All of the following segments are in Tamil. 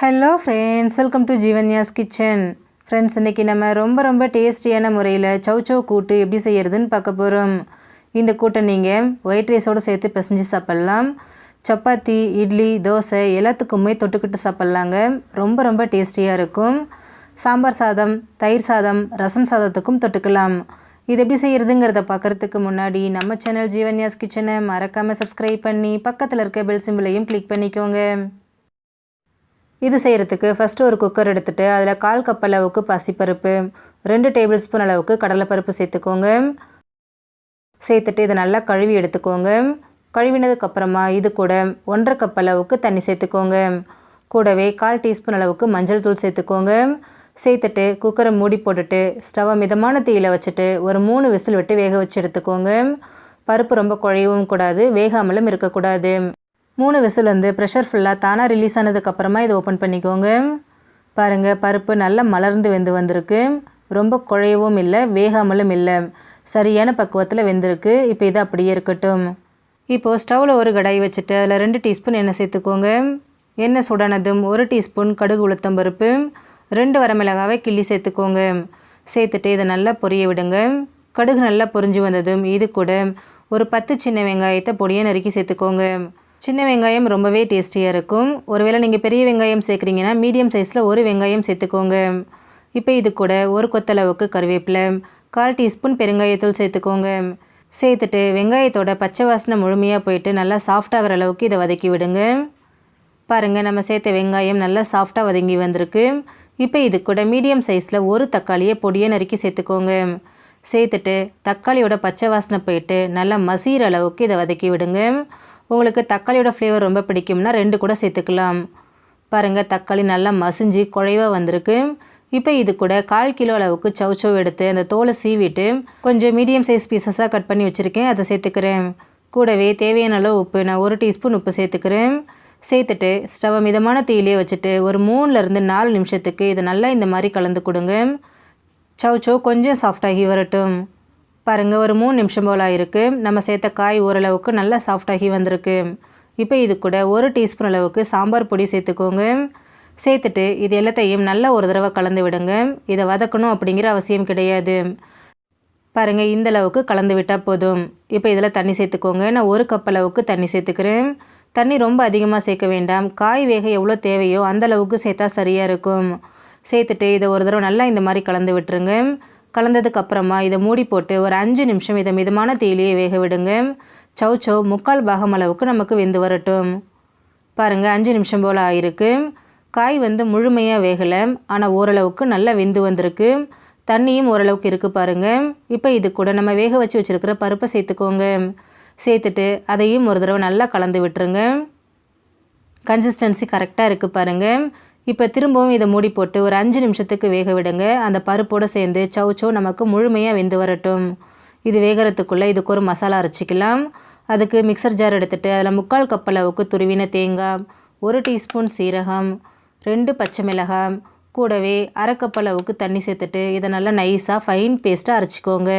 Hello friends welcome to Jeevanya's kitchen friends இன்றைக்கி நம்ம ரொம்ப ரொம்ப டேஸ்டியான முறையில் சௌச்சௌ கூட்டு எப்படி செய்கிறதுன்னு பார்க்க போகிறோம் இந்த கூட்டை நீங்கள் ஒயிட் ரைஸோடு சேர்த்து பிசைஞ்சு சாப்பிட்லாம். சப்பாத்தி இட்லி தோசை எல்லாத்துக்குமே தொட்டுக்கிட்டு சாப்பிட்லாங்க. ரொம்ப ரொம்ப டேஸ்டியாக இருக்கும். சாம்பார் சாதம் தயிர் சாதம் ரசம் சாதத்துக்கும் தொட்டுக்கலாம். இது எப்படி செய்கிறதுங்கிறத பார்க்குறதுக்கு முன்னாடி நம்ம சேனல் ஜீவன்யாஸ் கிச்சனை மறக்காமல் சப்ஸ்கிரைப் பண்ணி பக்கத்தில் இருக்க பெல் சிம்பிளையும் கிளிக் பண்ணிக்கோங்க. இது செய்கிறதுக்கு ஃபஸ்ட்டு ஒரு குக்கர் எடுத்துகிட்டு அதில் கால் கப் அளவுக்கு பசிப்பருப்பு ரெண்டு டேபிள் ஸ்பூன் அளவுக்கு கடலைப்பருப்பு சேர்த்துக்கோங்க. சேர்த்துட்டு இதை நல்லா கழுவி எடுத்துக்கோங்க. கழுவினதுக்கப்புறமா இது கூட ஒன்றரை கப் அளவுக்கு தண்ணி சேர்த்துக்கோங்க. கூடவே கால் டீஸ்பூன் அளவுக்கு மஞ்சள் தூள் சேர்த்துக்கோங்க. சேர்த்துட்டு குக்கரை மூடி போட்டுட்டு ஸ்டவ்வை மிதமான தீயில் வச்சுட்டு ஒரு மூணு விசில் விட்டு வேக வச்சு எடுத்துக்கோங்க. பருப்பு ரொம்ப குழையவும் கூடாது வேகாமலும் இருக்கக்கூடாது. மூணு விசில் வந்து ப்ரெஷர் ஃபுல்லாக தானாக ரிலீஸ் ஆனதுக்கப்புறமா இதை ஓப்பன் பண்ணிக்கோங்க. பாருங்கள் பருப்பு நல்லா மலர்ந்து வெந்து வந்திருக்கு. ரொம்ப குழையவும் இல்லை வேகாமலும் இல்லை. சரியான பக்குவத்தில் வெந்திருக்கு. இப்போ இது அப்படியே இருக்கட்டும். இப்போது ஸ்டவ்வில் ஒரு கடாய் வச்சுட்டு அதில் ரெண்டு டீஸ்பூன் எண்ணெய் சேர்த்துக்கோங்க. எண்ணெய் சுடனதும் ஒரு டீஸ்பூன் கடுகு உளுத்தம் பருப்பு ரெண்டு வரமிளகாவை கிள்ளி சேர்த்துக்கோங்க. சேர்த்துட்டு இதை நல்லா பொரிய விடுங்க. கடுகு நல்லா பொரிஞ்சு வந்ததும் இது கூட ஒரு பத்து சின்ன வெங்காயத்தை பொடியை நறுக்கி சேர்த்துக்கோங்க. சின்ன வெங்காயம் ரொம்பவே டேஸ்டியாக இருக்கும். ஒருவேளை நீங்கள் பெரிய வெங்காயம் சேர்க்குறீங்கன்னா மீடியம் சைஸில் ஒரு வெங்காயம் சேர்த்துக்கோங்க. இப்போ இது கூட ஒரு கொத்தளவுக்கு கருவேப்பிலை கால் டீஸ்பூன் பெருங்காயத்தூள் சேர்த்துக்கோங்க. சேர்த்துட்டு வெங்காயத்தோட பச்சை வாசனை முழுமையாக போயிட்டு நல்லா சாஃப்டாகிற அளவுக்கு இதை வதக்கி விடுங்க. பாருங்கள் நம்ம சேர்த்த வெங்காயம் நல்லா சாஃப்டாக வதங்கி வந்திருக்கு. இப்போ இது கூட மீடியம் சைஸில் ஒரு தக்காளியை பொடியை நறுக்கி சேர்த்துக்கோங்க. சேர்த்துட்டு தக்காளியோட பச்சை வாசனை போயிட்டு நல்லா மசீர அளவுக்கு இதை வதக்கி விடுங்க. உங்களுக்கு தக்காளியோட ஃப்ளேவர் ரொம்ப பிடிக்கும்னா ரெண்டு கூட சேர்த்துக்கலாம். பாருங்கள் தக்காளி நல்லா மசிஞ்சு குழைவாக வந்திருக்கு. இப்போ இது கூட கால் கிலோ அளவுக்கு சவுச்சவ் எடுத்து அந்த தோலை சீவிட்டு கொஞ்சம் மீடியம் சைஸ் பீசஸாக கட் பண்ணி வச்சுருக்கேன். அதை சேர்த்துக்கிறேன். கூடவே தேவையான அளவு உப்பு நான் ஒரு டீஸ்பூன் உப்பு சேர்த்துக்கிறேன். சேர்த்துட்டு ஸ்டவ்வை மிதமான தீயிலே வச்சுட்டு ஒரு மூணுலேருந்து நாலு நிமிஷத்துக்கு இதை நல்லா இந்த மாதிரி கலந்து கொடுங்க. சவுச்சோ கொஞ்சம் சாஃப்டாகி வரட்டும். பாருங்கள் ஒரு மூணு நிமிஷம் போல் ஆயிருக்கு நம்ம சேர்த்த காய் ஓரளவுக்கு நல்லா சாஃப்டாகி வந்திருக்கு. இப்போ இது கூட ஒரு டீஸ்பூன் அளவுக்கு சாம்பார் பொடி சேர்த்துக்கோங்க. சேர்த்துட்டு இது எல்லாத்தையும் நல்லா ஒரு தடவை கலந்து விடுங்க. இதை வதக்கணும் அப்படிங்கிற அவசியம் கிடையாது. பாருங்கள் இந்த அளவுக்கு கலந்து விட்டால் போதும். இப்போ இதில் தண்ணி சேர்த்துக்கோங்க. நான் ஒரு கப் அளவுக்கு தண்ணி சேர்த்துக்கிறேன். தண்ணி ரொம்ப அதிகமாக சேர்க்க வேண்டாம். காய் வேக எவ்வளோ தேவையோ அந்த அளவுக்கு சேர்த்தா சரியாக இருக்கும். சேர்த்துட்டு இதை ஒரு தடவை நல்லா இந்த மாதிரி கலந்து விட்டுருங்க. கலந்ததுக்கு அப்புறமா இதை மூடி போட்டு ஒரு அஞ்சு நிமிஷம் இதை மிதமான தீயிலேயே வேக விடுங்க. சவ் சவ் முக்கால் பாகம் அளவுக்கு நமக்கு வெந்து வரட்டும். பாருங்கள் அஞ்சு நிமிஷம் போல் ஆயிருக்கு. காய் வந்து முழுமையாக வேகலை. ஆனால் ஓரளவுக்கு நல்லா வெந்து வந்திருக்கு. தண்ணியும் ஓரளவுக்கு இருக்குது பாருங்கள் இப்போ இது கூட நம்ம வேக வச்சு வச்சுருக்கிற பருப்பை சேர்த்துக்கோங்க. சேர்த்துட்டு அதையும் ஒரு தடவை நல்லா கலந்து விட்டுருங்க. கன்சிஸ்டன்சி கரெக்டாக இருக்குது பாருங்கள் இப்போ திரும்பவும் இதை மூடி போட்டு ஒரு அஞ்சு நிமிஷத்துக்கு வேக விடுங்க. அந்த பருப்போடு சேர்ந்து சவுச்சோ நமக்கு முழுமையாக வெந்து வரட்டும். இது வேகிறதுக்குள்ளே இதுக்கு ஒரு மசாலா அரைச்சிக்கலாம். அதுக்கு மிக்சர் ஜார் எடுத்துகிட்டு அதில் முக்கால் கப் அளவுக்கு துருவின தேங்காய் ஒரு டீஸ்பூன் சீரகம் ரெண்டு பச்சை மிளகாய் கூடவே அரை அளவுக்கு தண்ணி சேர்த்துட்டு இதை நல்லா நைஸாக ஃபைன் பேஸ்ட்டாக அரைச்சிக்கோங்க.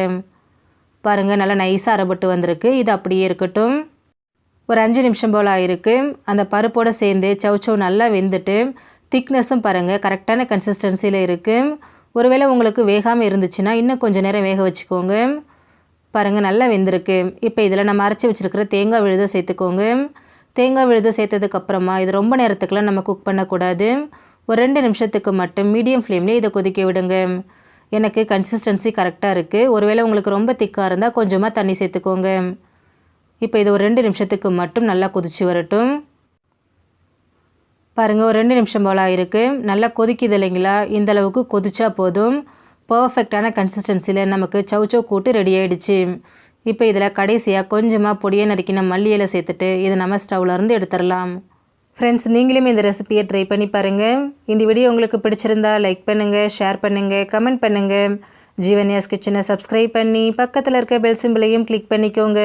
பாருங்கள் நல்லா நைஸாக அரைப்பட்டு வந்திருக்கு. இது அப்படியே இருக்கட்டும். ஒரு அஞ்சு நிமிஷம் போல் ஆயிருக்கு. அந்த பருப்போடு சேர்ந்து சவுச்சவ் நல்லா வெந்துட்டு திக்னஸும் பாருங்கள் கரெக்டான கன்சிஸ்டன்சியில் இருக்குது ஒருவேளை உங்களுக்கு வேகாமல் இருந்துச்சுன்னா இன்னும் கொஞ்சம் நேரம் வேக வச்சுக்கோங்க. பாருங்கள் நல்லா வெந்திருக்கு. இப்போ இதில் நம்ம அரைச்சி வச்சுருக்கிற தேங்காய் விழுதை சேர்த்துக்கோங்க. தேங்காய் விழுது சேர்த்ததுக்கப்புறமா இது ரொம்ப நேரத்துக்குலாம் நம்ம குக் பண்ணக்கூடாது. ஒரு ரெண்டு நிமிஷத்துக்கு மட்டும் மீடியம் ஃப்ளேம்லேயே இதை கொதிக்க விடுங்க. எனக்கு கன்சிஸ்டன்சி கரெக்டாக இருக்குது ஒருவேளை உங்களுக்கு ரொம்ப திக்காக இருந்தால் கொஞ்சமாக தண்ணி சேர்த்துக்கோங்க. இப்போ இது ஒரு ரெண்டு நிமிஷத்துக்கு மட்டும் நல்லா கொதிச்சு வரட்டும். பாருங்கள் ஒரு ரெண்டு நிமிஷம் போல் இருக்குது நல்லா கொதிக்குது இல்லைங்களா? இந்த அளவுக்கு கொதிச்சா போதும். பர்ஃபெக்டான கன்சிஸ்டன்சியில் நமக்கு சவுச்சோ கூட்டு ரெடி ஆகிடுச்சு இப்போ இதில் கடைசியாக கொஞ்சமாக பொடியை நறுக்கின மல்லியில் சேர்த்துட்டு இதை நம்ம ஸ்டவ்லேருந்து எடுத்துடலாம். ஃப்ரெண்ட்ஸ் நீங்களும் இந்த ரெசிபியை ட்ரை பண்ணி பாருங்கள் இந்த வீடியோ உங்களுக்கு பிடிச்சிருந்தா லைக் பண்ணுங்கள் ஷேர் பண்ணுங்கள் கமெண்ட் பண்ணுங்கள் ஜீவன்யாஸ் கிச்சனை சப்ஸ்கிரைப் பண்ணி பக்கத்தில் இருக்க பெல் சிம்பிளையும் கிளிக் பண்ணிக்கோங்க.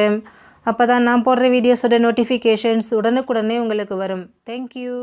அப்போ தான் நான் போடுற வீடியோஸோட நோட்டிஃபிகேஷன்ஸ் உடனுக்குடனே உங்களுக்கு வரும். தேங்க்யூ